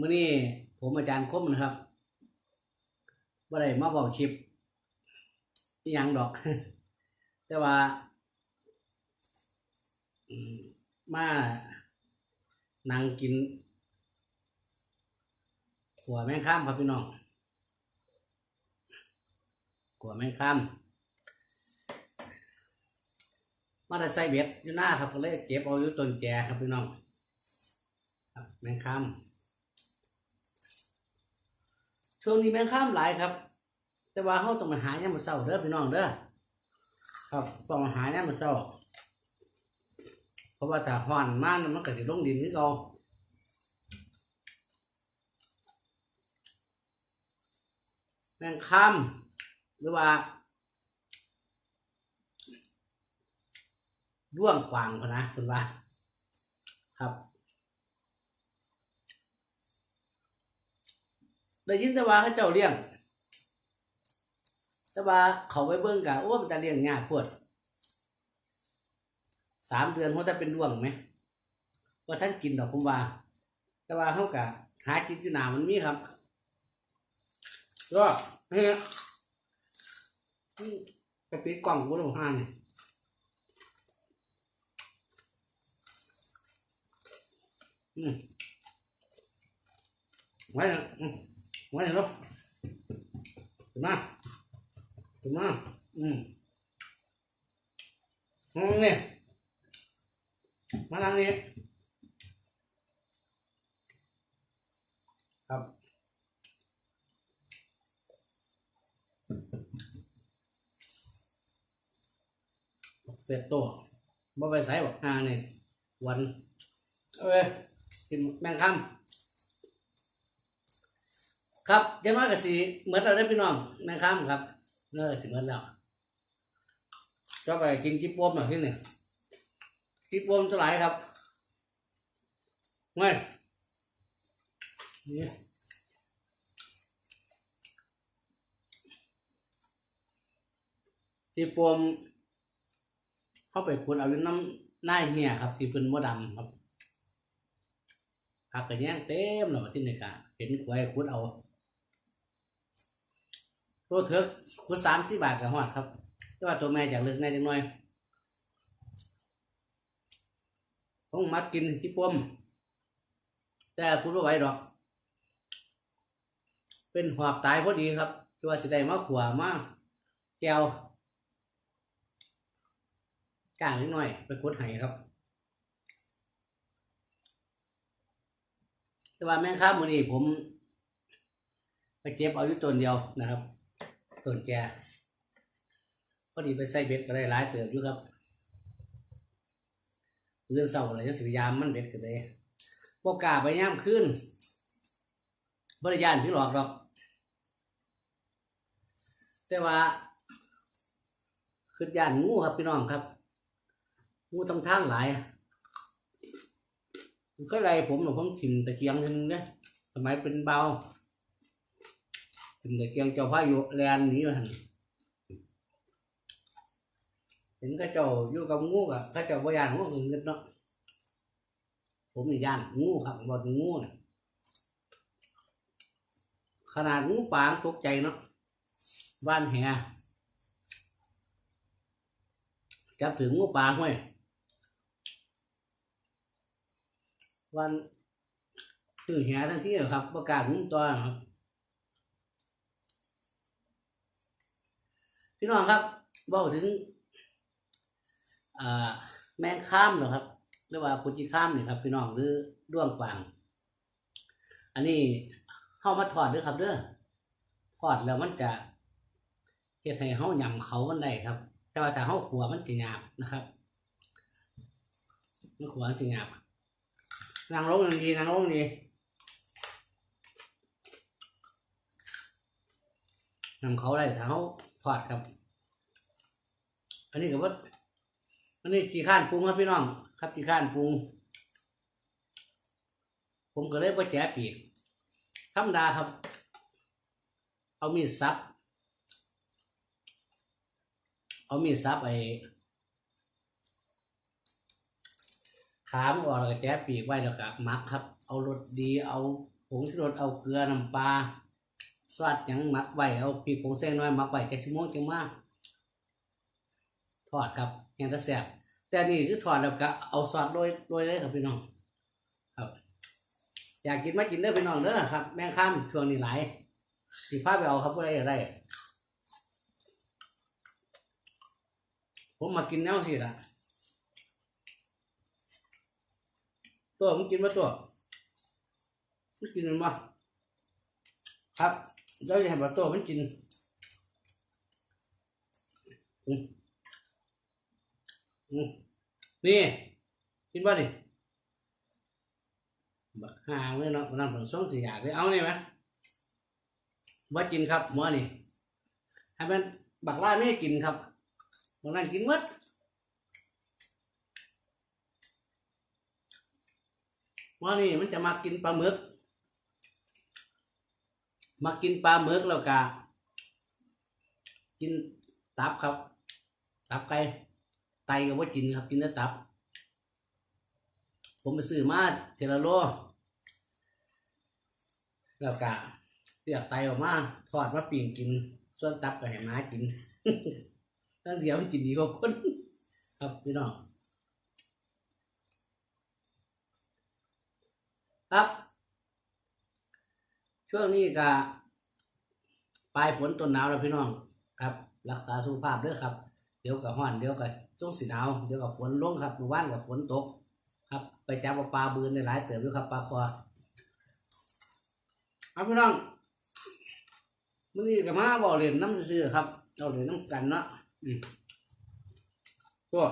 มื่อนี้ผมอาจารย์คมนะครับว่าได้มาบอกชิปยังดอก แต่ว่า มานั่งกินขัวแมงข้ามครับพี่น้องขัวแมงข้ามมาได้ใส่เบ็ดอยู่หน้าครับก็เลยเก็บเอาอยู่ต้นแจครับพี่น้องแมงข้าม ช่วงนี้แมงข้ามหลายครับ แต่ว่าเขาต้องมาหาเนี่ยามมาเศร้าเด้อพี่น้องเด้อครับต้องมาหาเนี่ยามมาเศร้าเพราะว่าถ้าห่อนมากมันก็สิลงดินนี่เราแมงข้ามหรือว่าร่วงกวางพนนะคุณว่า ครับ ได้ยินแต่ว่าเขาเจ้าเลี้ยง แต่ว่าเขาไปเบิ่งกะโอ้มันจะเลี้ยงยากปวดสามเดือนเขาจะเป็นดวงไหมว่าท่านกินดอกผมว่า แต่ว่าเขากะหากินอยู่หนามันมีครับก็เฮ้ยไปปิดกล่องกูตรงห้าเนี่ยอืมไว้นะอื มไว้เนาะถึงมาถึงมา อืมอืมเนี่ยมาทางนี้ ครับเป็ดตัวบ่ไปใส่บอกอ่าเนี่ยวัน เอ้ยกินแมงคำ ครับยังน้อยก็สิเหมือนเราได้พี่น้องนะครับครับเนื้อสิเหมือนแล้วก็ไปกินจิ๊บปมหน่อยที่หนี่งจิ๊บปมเท่าไหร่ครับไม่นี่จิ๊บปมเข้าไปขุดเอาอยู่น้ำหน้าเหี่ยครับ ที่เป็นมดดำครับผักกระแยงเต็มเลยที่นี่ค่ะเห็นควายขุดเอา ตัวเถิกคุดสามสี่บาทกับหอดครับแต่ว่าตัวแม่จากเลือกแน่จังหน่อยต้องมากินที่ปมแต่คุณว่าไหวดอก เป็นหอบตายพอดีครับตัวสิได้มาขวามาแก้วก้างนิดหน่อย ไปคุดไห้ครับ แต่ว่าแม่ค้ามือนี้ผม ไปเก็บเอาอยู่ต้นเดียวนะครับ ต้นแกพอดีไปใส่เบ็ดก็ได้หลายเติบอยู่ครับเรื่องเศร้าอะไรจะสิยายามมันเบ็ดก็เลยพวกกาไปย่ำขึ้นบริยานพี่หลอกหรอก แต่ว่าคือยานงูครับพี่น้องครับ งูต้งท่านหลายก็ไรผมหนูผมถิ่มตะเกียงนึงเนี่ยสมัยเป็นเบา ถึงแต่เกียงเจ้าพายุแลนหนีมาหันเห็นเข้าเจ้าอยู่กับงูกับเข้าเจ้าบ่ยานงูถึงเงินเนาะผมนี่ย่านงูครับบอกถึงงูเนี่ยขนาดงูปางตกใจเนาะบ้านแห่จับถึงงูปางไว้วันคือแห่ทั้งที่ครับประกาศงูตัวครับ พี่น้องครับบอกถึงแมงข้ามเหรอครับ หรือว่าคุจิข้ามเนี่ยครับ พี่น้องหรือด้วงกวาง อันนี้เข้ามาถอดด้วยครับเด้อถอดแล้วมันจะเฮ็ดให้เฮาหยำเขามันได้ครับ แต่ว่าถ้าเฮาขัวมันจะหยาบนะครับมันขัวมันสิหยาบนั่งลงดีๆนั่งลงดีนำเขาได้ถ้าเฮา ทอดครับ อันนี้ก็ว่าอันนี้จีข้านปรุงครับพี่น้อง ครับจีข้านปรุง ผมก็เลยว่าแจปีกธรรมดาครับ เอามีดซับ เอามีดซับไอ้ขามออกแล้วก็แจปีกไว้แล้วก็มักครับ เอารสดี เอาผงชูรส เอาเกลือ น้ำปลา สวัสดยังมักไว้เอาพริกผงแซงน้อยมักไว้จักชั่วโมงจังมากทอดครับแห้งแตะแซ่บแต่นี่คือทอดแล้วก็เอาซอสโรยโรยเลยครับพี่น้องครับอยากกินมากินเด้พี่น้องเด้อครับ แมงข้ามช่วงนี้หลายสิพาไปเอาครับผู้ใดอยากได้ผมมากินแนวสิละตัวมึงกินมาตัวมึงกินมันบ่ครับ เราจะให้บัตตัวมันกินอืมอืมนี่กินบ่นี่บักหาเมื่อเนาะนั่นผมส่งสิอยากเลยเอานี่ไหมบ่กินครับหมอนี่ให้มันบักล่าไม่กินครับบางนั้นกินหมดหมอนี่มันจะมากินปลาหมึก มากินปลาหมึกแล้วก็กินตับครับ ตับไก่ไตก็ว่ากินครับ กินแต่ตับ ผมไปซื้อมาเทลโลแล้วก็เลือกไตออกมาทอดมาปิ้งกิน ส่วนตับก็ให้หมากินตั้งเดียวมันกินดีกว่าคนครับพี่น้องครับ ช่วงนี้ก็ปลายฝนต้นหนาวแล้วพี่น้องครับ รักษาสุขภาพด้อครับ เดี๋ยวกับห้อนเดี๋ยวกับช่วงสีหนาวเดี๋ยวกับฝนลงครับเมื่อวานกับฝนตก ครับ ไปจับเอาปลาบืนในหลายเติบด้วยครับปลาคอครับพี่น้องมื่อนี้กับมาบ่อเล่นน้ำซื่อครับเราเล่นน้ำกันเนาะอืมตัว